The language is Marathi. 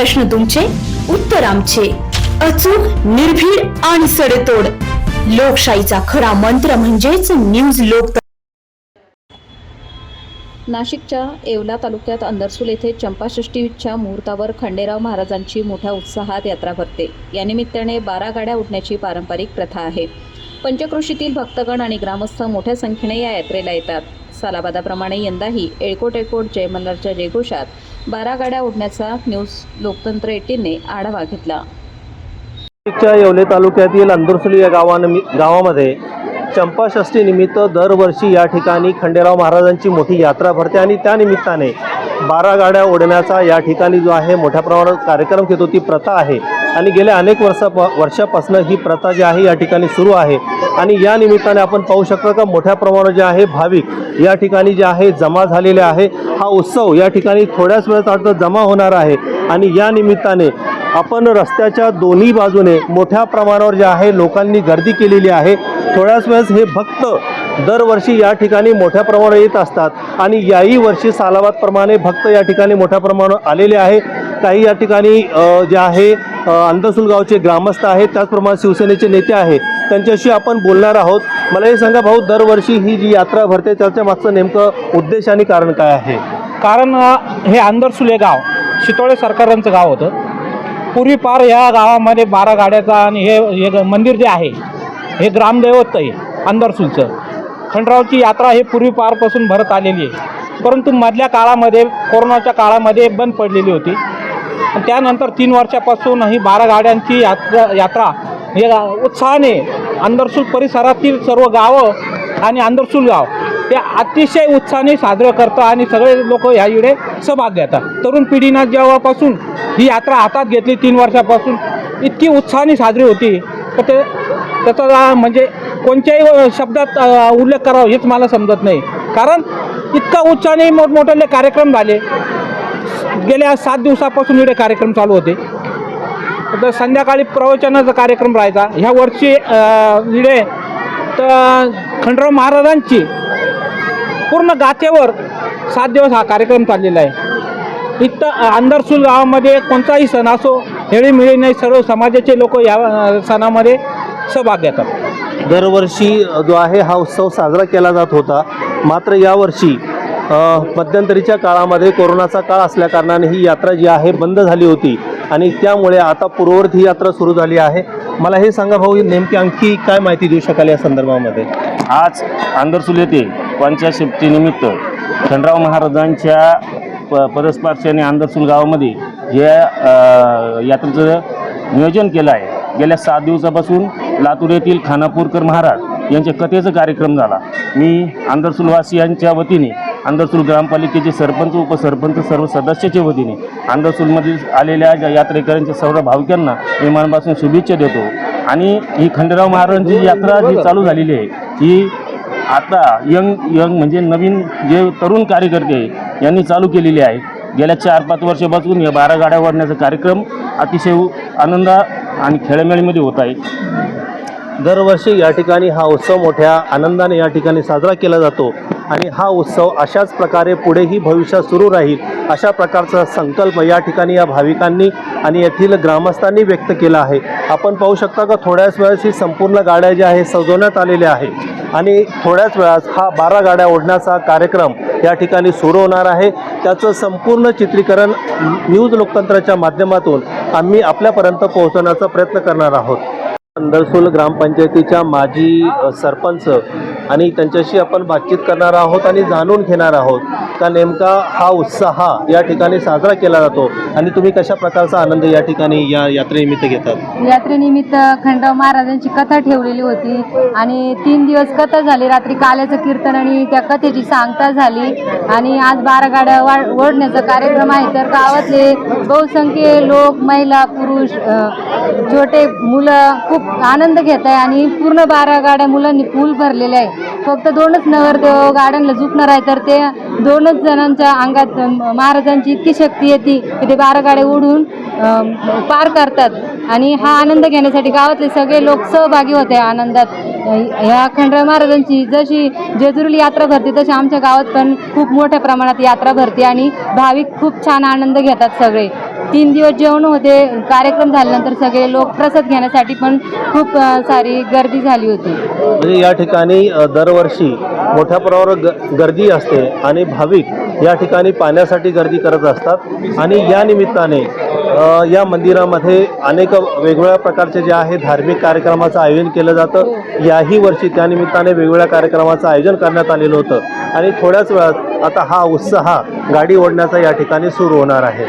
प्रश्न तुमचे उत्तर आमचे. अचूक निर्भीड आणि सडेतोड. लोकशाहीचा खरा मंत्र म्हणजेच न्यूज लोक नाशिकच्या येवला तालुक्यात अंदरसूल येथे चंपाषष्टीच्या मुहूर्तावर खंडेराव महाराजांची मोठ्या उत्साहात यात्रा भरते. या निमित्ताने बारा गाड्या उठण्याची पारंपरिक प्रथा आहे. पंचक्रोशीतील भक्तगण आणि ग्रामस्थ मोठ्या संख्येने या यात्रेला येतात. सालाबादाप्रमाणे यंदाही एळकोट एळकोट जयमल्लारच्या जयघोषात बारा गाड्या उडण्याचा न्यूज लोकतंत्र एटीनने आढावा घेतला. नाशिकच्या येवले तालुक्यातील अंदुरसुली या गावानमि गावामध्ये चंपाषष्ठी निमित्त दरवर्षी या ठिकाणी खंडेराव महाराजांची मोठी यात्रा भरते आणि त्या निमित्ताने बारा गाड्या ओढण्याचा या ठिकाणी जो आहे मोठ्या प्रमाणात कार्यक्रम घेतो ती प्रथा आहे. आणि गेल्या अनेक वर्षा वर्षापासून ही प्रथा जी आहे या ठिकाणी सुरू आहे. आणि या निमित्ताने आपण पाहू शकतो का मोठ्या प्रमाणात जे आहे भाविक या ठिकाणी जे आहे जमा झालेले आहे. हा उत्सव या ठिकाणी थोड्याच वेळात आता जमा होणार आहे. आणि या निमित्ताने आपण रस्त्याच्या दोन्ही बाजूने मोठ्या प्रमाणावर जे आहे लोकांनी गर्दी केलेली आहे. थोड्याच वेळेस हे भक्त दरवर्षी या ठिकाणी मोठ्या प्रमाणावर येत असतात. आणि याही वर्षी सालाबादप्रमाणे भक्त या ठिकाणी मोठ्या प्रमाणावर आलेले आहे. काही या ठिकाणी जे आहे अंधसूल गावचे ग्रामस्थ आहेत त्याचप्रमाणे शिवसेनेचे नेते आहेत. त्यांच्याशी आपण बोलणार आहोत. मला हे सांगा भाऊ दरवर्षी ही जी यात्रा भरते त्याच्या मागचं नेमकं उद्देश आणि कारण काय आहे? कारण अ, हे गाव शितोळे सरकारांचं गाव होतं. पूर्वी पार ह्या गावामध्ये बारा गाड्याचा आणि हे हे ग- मंदिर जे आहे हे ग्रामदैवत आहे आंदरसूलचं खंडरावची यात्रा हे पूर्वी पारपासून भरत आलेली आहे. परंतु मधल्या काळामध्ये कोरोनाच्या काळामध्ये बंद पडलेली होती. त्यानंतर तीन वर्षापासून ही बारा गाड्यांची यात्रा यात्रा हे उत्साहाने अंदरसूल परिसरातील सर्व गावं आणि अंदरसूल गाव ते अतिशय उत्साहाने साजरं करतं आणि सगळे लोक ह्या इकडे सहभाग घेतात. तरुण पिढीनं जेव्हापासून ही यात्रा हातात घेतली तीन वर्षापासून इतकी उत्साहाने साजरी होती. तर ते त्याचा म्हणजे कोणत्याही शब्दात उल्लेख करावा हेच मला समजत नाही. कारण इतका उत्साहाने मोठमोठे कार्यक्रम झाले. गेल्या सात दिवसापासून इकडे कार्यक्रम चालू होते. तर संध्याकाळी प्रवचनाचा कार्यक्रम राहायचा. ह्या वर्षी इकडे तर खंडराव महाराजांची पूर्ण गाथेवर सात दिवस हा कार्यक्रम चाललेला आहे. इथं अ, अंदरसूल गावामध्ये कोणताही सण असो हेळीमिळी नाही सर्व समाजाचे लोक या सणामध्ये सहभाग घेतात. दरवर्षी जो आहे हा उत्सव साजरा केला जात होता. मात्र यावर्षी मध्यंतरीच्या काळामध्ये कोरोनाचा काळ असल्याकारणाने ही यात्रा जी आहे बंद झाली होती. आणि त्यामुळे आता पूर्ववर्त ही यात्रा सुरू झाली आहे. मला हे सांगा भाऊ नेमकी आणखी काय माहिती देऊ शकाल या संदर्भामध्ये? आज आंदरसूल येथे पंचशिफ्टीनिमित्त खंडराव महाराजांच्या प परस्पर्शाने आंदरसूल गावामध्ये या यात्रेचं नियोजन केलं आहे. गेल्या सात दिवसापासून लातूर येथील खानापूरकर महाराज यांच्या कथेचा कार्यक्रम झाला. मी आंदरसूलवासियांच्या वतीने आंदरसूल ग्रामपालिकेचे सरपंच उपसरपंच सर्व सदस्याच्या वतीने आंदरसूलमध्ये आलेल्या ज्या यात्रेकऱ्यांच्या सर्व भाविकांना विमानपासून शुभेच्छा देतो. आणि ही खंडेराव महाराजांची यात्रा जी चालू झालेली आहे ही आता यंग यंग म्हणजे नवीन जे तरुण कार्यकर्ते यांनी चालू केलेली आहे. गेल्या चार पाच वर्षापासून या बारा गाड्या वाढण्याचा कार्यक्रम अतिशय आनंदा आनंद आणि खेळमेळीमध्ये होत आहे. दरवर्षी या ठिकाणी हा उत्सव मोठ्या आनंदाने या ठिकाणी साजरा केला जातो. आणि हा उत्सव अशाच प्रकारे पुढेही भविष्यात सुरू राहील अशा प्रकारचा संकल्प या ठिकाणी या भाविकांनी आणि येथील ग्रामस्थांनी व्यक्त केला आहे. आपण पाहू शकता का थोड्याच वेळात ही संपूर्ण गाड्या ज्या आहे सजवण्यात आलेल्या आहे आणि थोड्याच वेळात हा बारा गाड्या ओढण्याचा कार्यक्रम या ठिकाणी सुरू होणार आहे. त्याचं संपूर्ण चित्रीकरण न्यूज लोकतंत्राच्या माध्यमातून आम्ही आपल्यापर्यंत पोहोचवण्याचा प्रयत्न करणार आहोत. अंदरसूल ग्रामपंचायतीच्या माजी सरपंच आणि त्यांच्याशी आपण बातचीत करणार आहोत आणि जाणून घेणार आहोत. का नेमका हा उत्साह या ठिकाणी साजरा केला जातो? आणि तुम्ही कशा प्रकारचा आनंद या ठिकाणी या यात्रेनिमित्त घेतात? यात्रेनिमित्त खंडराव महाराजांची कथा ठेवलेली होती आणि तीन दिवस कथा झाली. रात्री काल्याचं कीर्तन आणि त्या कथेची सांगता झाली. आणि आज बारा गाड्या ओढण्याचा कार्यक्रम आहे. तर गावातले बहुसंख्य लोक महिला पुरुष छोटे मुलं खूप आनंद घेत आहे आणि पूर्ण बारा गाड्या मुलांनी फुल भरलेले आहे. फक्त दोनच नगरदेव गाड्यांना झुकणार आहे. तर ते दोनच जणांच्या अंगात महाराजांची इतकी शक्ती येते की ते बारा गाड्या ओढून पार करतात. आणि हा आनंद घेण्यासाठी गावातले सगळे लोक सहभागी होते आनंदात. ह्या खंडराय महाराजांची जशी जेजुरीला यात्रा भरते तशी आमच्या गावात पण खूप मोठ्या प्रमाणात यात्रा भरते आणि भाविक खूप छान आनंद घेतात सगळे. तीन दिवस जेवण होते कार्यक्रम झाल्यानंतर सगळे लोक प्रसाद घेण्यासाठी पण खूप सारी गर्दी झाली होती. म्हणजे या ठिकाणी दरवर्षी मोठ्या प्रमाणावर ग गर्दी असते आणि भाविक या ठिकाणी पाण्यासाठी गर्दी करत असतात. आणि या निमित्ताने या मंदिरामध्ये अनेक वेगवेगळ्या प्रकारचे जे आहे धार्मिक कार्यक्रमाचं आयोजन केलं जातं. याही वर्षी त्यानिमित्ताने वेगवेगळ्या कार्यक्रमाचं आयोजन करण्यात आलेलं होतं. आणि थोड्याच वेळात आता हा उत्साह गाडी ओढण्याचा या ठिकाणी सुरू होणार आहे.